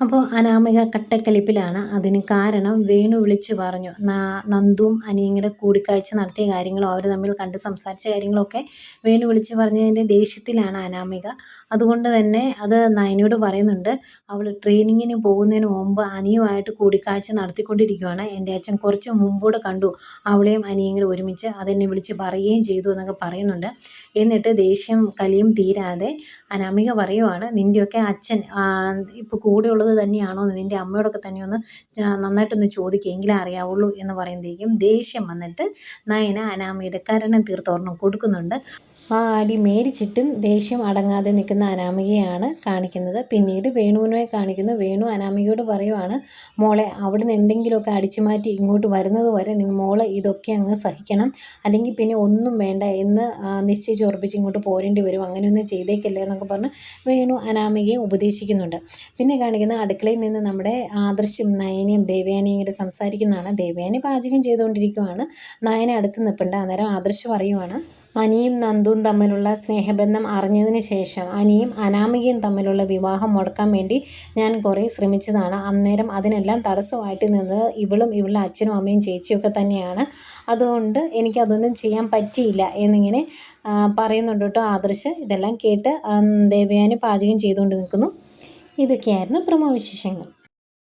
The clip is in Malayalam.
അപ്പോൾ അനാമിക കട്ടക്കലിപ്പിലാണ്. അതിന് കാരണം വേണു വിളിച്ചു പറഞ്ഞു. നന്ദുവും അനിയങ്ങളുടെ കൂടിക്കാഴ്ച നടത്തിയ കാര്യങ്ങളും അവർ തമ്മിൽ കണ്ട് സംസാരിച്ച കാര്യങ്ങളൊക്കെ വേണു വിളിച്ചു പറഞ്ഞതിന്റെ ദേഷ്യത്തിലാണ് അനാമിക. അതുകൊണ്ട് തന്നെ അത് നയനോട് പറയുന്നുണ്ട്. അവൾ ട്രെയിനിങ്ങിന് പോകുന്നതിന് മുമ്പ് അനിയുമായിട്ട് കൂടിക്കാഴ്ച നടത്തിക്കൊണ്ടിരിക്കുകയാണ് എന്റെ അച്ഛൻ കുറച്ച് മുമ്പോട് കണ്ടു. അവളെയും അനിയങ്ങളും ഒരുമിച്ച് അതെന്നെ വിളിച്ച് പറയുകയും ചെയ്തു എന്നൊക്കെ പറയുന്നുണ്ട്. എന്നിട്ട് ദേഷ്യം കലിയും തീരാതെ അനാമിക പറയുവാണ് നിന്റെയൊക്കെ അച്ഛൻ ഇപ്പോൾ കൂടെയുള്ളത് തന്നെയാണോ നിന്റെ അമ്മയോടൊക്കെ തന്നെ ഒന്ന് നന്നായിട്ടൊന്ന് ചോദിക്കുക എങ്കിലേ അറിയാവുള്ളൂ എന്ന് പറയുമ്പോഴേക്കും ദേഷ്യം വന്നിട്ട് നയന അനാമയുടെ കരണം തീർത്തോർണം കൊടുക്കുന്നുണ്ട്. ആ അടി മേടിച്ചിട്ടും ദേഷ്യം അടങ്ങാതെ നിൽക്കുന്ന അനാമികയാണ് കാണിക്കുന്നത്. പിന്നീട് വേണുവിനെ കാണിക്കുന്നു. വേണു അനാമികയോട് പറയുവാണ് മോളെ അവിടുന്ന് എന്തെങ്കിലുമൊക്കെ അടിച്ചു മാറ്റി ഇങ്ങോട്ട് വരുന്നത് വരെ മോളെ ഇതൊക്കെ അങ്ങ് സഹിക്കണം. അല്ലെങ്കിൽ പിന്നെ ഒന്നും വേണ്ട എന്ന് നിശ്ചയിച്ച് ഉറപ്പിച്ച് ഇങ്ങോട്ട് പോരേണ്ടി വരും. അങ്ങനെയൊന്നും ചെയ്തേക്കില്ല എന്നൊക്കെ പറഞ്ഞ് വേണു അനാമികയെ ഉപദേശിക്കുന്നുണ്ട്. പിന്നെ കാണിക്കുന്ന അടുക്കളയിൽ നിന്ന് നമ്മുടെ ആദർശം നയനയും ദേവയാനിയും കൂടെ സംസാരിക്കുന്നതാണ്. ദേവയാനി പാചകം ചെയ്തുകൊണ്ടിരിക്കുവാണ്. നയന അടുത്ത് നിൽപ്പുണ്ട്. അന്നേരം ആദർശ് പറയുവാണ് അനിയും നന്ദുവും തമ്മിലുള്ള സ്നേഹബന്ധം അറിഞ്ഞതിന് ശേഷം അനിയും അനാമികയും തമ്മിലുള്ള വിവാഹം മുടക്കാൻ വേണ്ടി ഞാൻ കുറേ ശ്രമിച്ചതാണ്. അന്നേരം അതിനെല്ലാം തടസ്സമായിട്ട് നിന്നത് ഇവളും ഇവളുടെ അച്ഛനും അമ്മയും ചേച്ചിയൊക്കെ തന്നെയാണ്. അതുകൊണ്ട് എനിക്കതൊന്നും ചെയ്യാൻ പറ്റിയില്ല എന്നിങ്ങനെ പറയുന്നുണ്ട് കേട്ടോ ആദർശ്. ഇതെല്ലാം കേട്ട് ദേവയാനി പാചകം ചെയ്തുകൊണ്ട് നിൽക്കുന്നു. ഇതൊക്കെയായിരുന്നു പ്രമോ വിശേഷങ്ങൾ